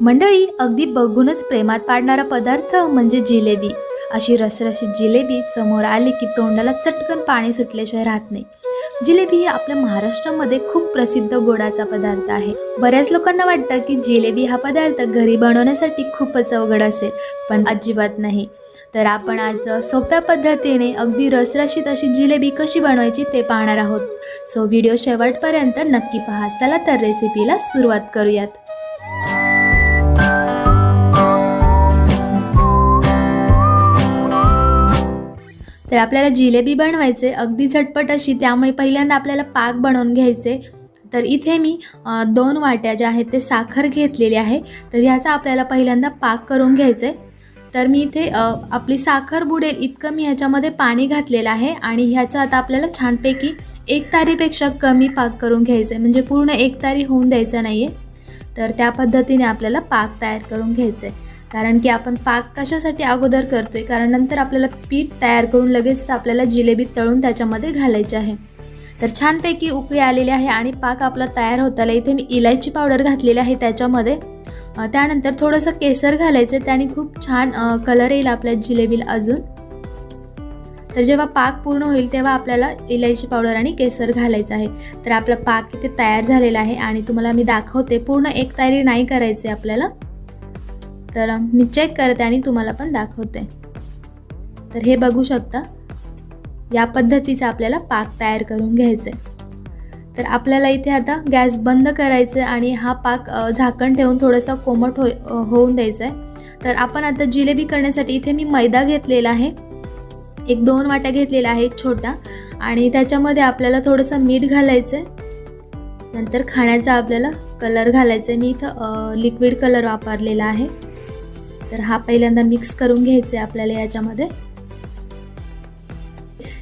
मंडळी अगदी बघूनच प्रेमात पाडणारा पदार्थ म्हणजे जिलेबी. अशी रसरशीत जिलेबी समोर आली की तोंडाला चटकन पाणी सुटल्याशिवाय राहत नाही. जिलेबी ही आपल्या महाराष्ट्रामध्ये खूप प्रसिद्ध गोडाचा पदार्थ आहे. बऱ्याच लोकांना वाटतं की जिलेबी हा पदार्थ घरी बनवण्यासाठी खूपच अवघड असेल पण अजिबात नाही. तर आपण आज सोप्या पद्धतीने अगदी रसरशीत अशी जिलेबी कशी बनवायची ते पाहणार आहोत. सो व्हिडिओ शेवटपर्यंत नक्की पहा. चला तर रेसिपीला सुरुवात करूयात. तर आपल्याला जिलेबी बनवायचे अगदी झटपट अशी त्यामुळे पहिल्यांदा आपल्याला पाक बनवून घ्यायचे. तर इथे मी दोन वाट्या ज्या आहेत ते साखर घेतलेली आहे. तर ह्याचा आपल्याला पहिल्यांदा पाक करून घ्यायचं. आहे तर मी इथे आपली साखर बुडेल इतकं मी ह्याच्यामध्ये पाणी घातलेलं आहे आणि ह्याचं आता आपल्याला छानपैकी एक तारीपेक्षा कमी पाक करून घ्यायचं. आहे म्हणजे पूर्ण एक तारी होऊन द्यायचं नाही आहे तर त्या पद्धतीने आपल्याला पाक तयार करून घ्यायचं. आहे कारण की आपण पाक कशासाठी अगोदर करतोय? कारण नंतर आपल्याला पीठ तयार करून लगेच आपल्याला जिलेबी तळून त्याच्यामध्ये घालायचे आहे. तर छानपैकी उकळी आलेली आहे आणि पाक आपला तयार होताला इथे मी इलायची पावडर घातलेली आहे त्याच्यामध्ये. त्यानंतर थोडंसं केसर घालायचं त्याने खूप छान कलर येईल आपल्या जिलेबीला अजून. तर जेव्हा पाक पूर्ण होईल तेव्हा आपल्याला इलायची पावडर आणि केसर घालायचं आहे. तर आपला पाक इथे तयार झालेला आहे आणि तुम्हाला मी दाखवते. पूर्ण एक तयारी नाही करायचे आपल्याला. तर मी चेक करते आणि तुम्हाला पण दाखवते. तर हे बघू शकता या पद्धतीचा आपल्याला पाक तयार करून घ्यायचं आहे तर आपल्याला इथे आता गॅस बंद करायचं आहे आणि हा पाक झाकण ठेवून थोडंसं कोमट हो होऊन द्यायचं आहे तर आपण आता जिलेबी करण्यासाठी इथे मी मैदा घेतलेला आहे. एक दोन वाट्या घेतलेल्या आहेत छोटा. आणि त्याच्यामध्ये आपल्याला थोडंसं मीठ घालायचं आहे नंतर खाण्याचा आपल्याला कलर घालायचा आहे मी इथं लिक्विड कलर वापरलेला आहे. तर हा पहिल्यांदा मिक्स करून घ्यायचा आहे आपल्याला याच्यामध्ये.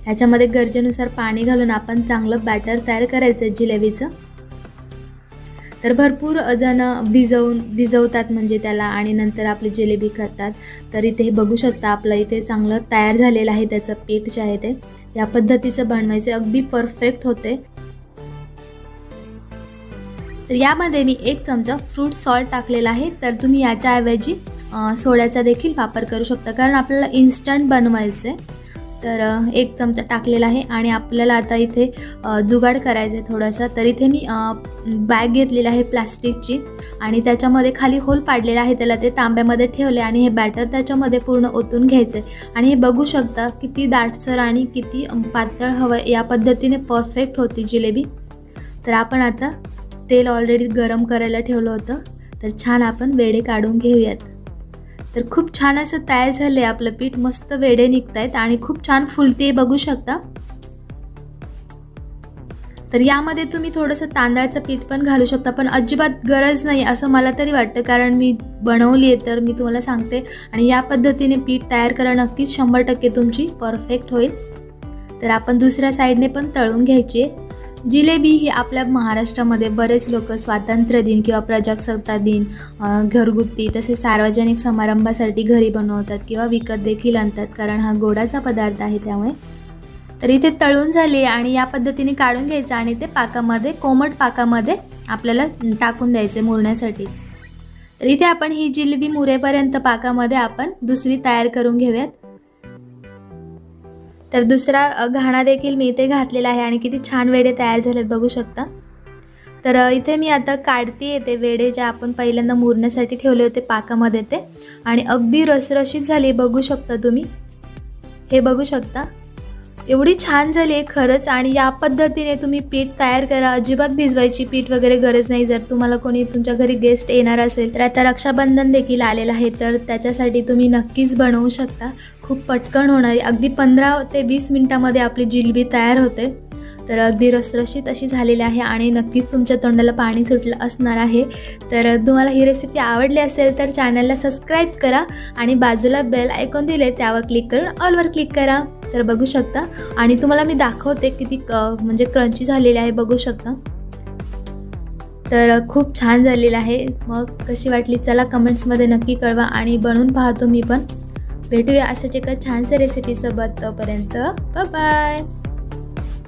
याच्यामध्ये गरजेनुसार पाणी घालून आपण चांगलं बॅटर तयार करायचं आहे जिलेबीचं. तर भरपूर जण भिजवून भिजवतात म्हणजे त्याला आणि नंतर आपली जिलेबी करतात. तर इथे हे बघू शकता आपलं इथे चांगलं तयार झालेलं आहे त्याचं पीठ जे आहे ते. या पद्धतीचं बनवायचे अगदी परफेक्ट होते. तर यामध्ये मी एक चमचा फ्रूट सॉल्ट टाकलेला आहे. तर तुम्ही याच्याऐवजी सोड्याचा देखील वापर करू शकता. कारण आपल्याला इन्स्टंट बनवायचं आहे तर एक चमचा टाकलेला आहे आणि आपल्याला आता इथे जुगाड करायचं आहे थोडासा. तर इथे मी बॅग घेतलेली आहे प्लास्टिकची आणि त्याच्यामध्ये खाली होल पाडलेला आहे. त्याला ते तांब्यामध्ये ठेवले आणि हे बॅटर त्याच्यामध्ये पूर्ण ओतून घ्यायचं आहे आणि हे बघू शकता किती दाटसर आणि किती पातळ हवं या पद्धतीने परफेक्ट होती जिलेबी. तर आपण आता तेल ऑलरेडी गरम करायला ठेवलं होतं. तर छान आपण वेडे काढून घेऊयात. तर खूप छान असं तयार झालं आहे आपलं पीठ. मस्त वेडे निघत आहेत आणि खूप छान फुलते बघू शकता. तर यामध्ये तुम्ही थोडंसं तांदळाचं पीठ पण घालू शकता पण अजिबात गरज नाही असं मला तरी वाटतं कारण मी बनवली आहे तर मी तुम्हाला सांगते. आणि या पद्धतीने पीठ तयार करा नक्कीच शंभर टक्के तुमची परफेक्ट होईल. तर आपण दुसऱ्या साईडने पण तळून घ्यायची आहे जिलेबी ही आपल्या महाराष्ट्रामध्ये बरेच लोक स्वातंत्र्य दिन किंवा प्रजासत्ताक दिन घरगुती तसेच सार्वजनिक समारंभासाठी घरी बनवतात किंवा विकत देखील आणतात कारण हा गोडाचा पदार्थ आहे त्यामुळे. तर इथे तळून झाली आणि या पद्धतीने काढून घ्यायचं आणि ते पाकामध्ये कोमट पाकामध्ये आपल्याला टाकून द्यायचे मुरण्यासाठी. तर इथे आपण ही जिलेबी मुरेपर्यंत पाकामध्ये आपण दुसरी तयार करून घेऊयात. तर दुसरा घाणा देखील मी इथे घातलेला आहे आणि किती छान वेडे तयार झालेत बघू शकता. तर इथे मी आता काढते येते वेडे जे आपण पहिल्यांदा मुरण्यासाठी ठेवले होते पाकामध्ये ते. आणि अगदी रसरशीत झाली बघू शकता तुम्ही. हे बघू शकता. एवढी छान झाली आहे खरंच आणि या पद्धतीने तुम्ही पीठ तयार करा. अजिबात भिजवायची पीठ वगैरे गरज नाही. जर तुम्हाला कोणी तुमच्या घरी गेस्ट येणार असेल तर आता रक्षाबंधन देखील आलेलं आहे तर त्याच्यासाठी तुम्ही नक्कीच बनवू शकता. खूप पटकन होणार आहे. अगदी पंधरा ते वीस मिनटामध्ये आपली जिलबी तयार होते. तर अगदी रसरशीत अशी झालेली आहे आणि नक्कीच तुमच्या तोंडाला पाणी सुटलं असणार आहे. तर तुम्हाला ही रेसिपी आवडली असेल तर चॅनलला सबस्क्राईब करा आणि बाजूला बेल आयकॉन दिले त्यावर क्लिक करून ऑलवर क्लिक करा. तर बघू शकता. आणि तुम्हाला मी दाखवते किती क- म्हणजे क्रंची झालेली आहे बघू शकता. तर खूप छान झालेलं आहे. मग कशी वाटली? चला कमेंट्समध्ये नक्की कळवा आणि बनवून पाहतो मी पण. भेटूया अशाच एका छानशा रेसिपीसोबत तोपर्यंत. बाय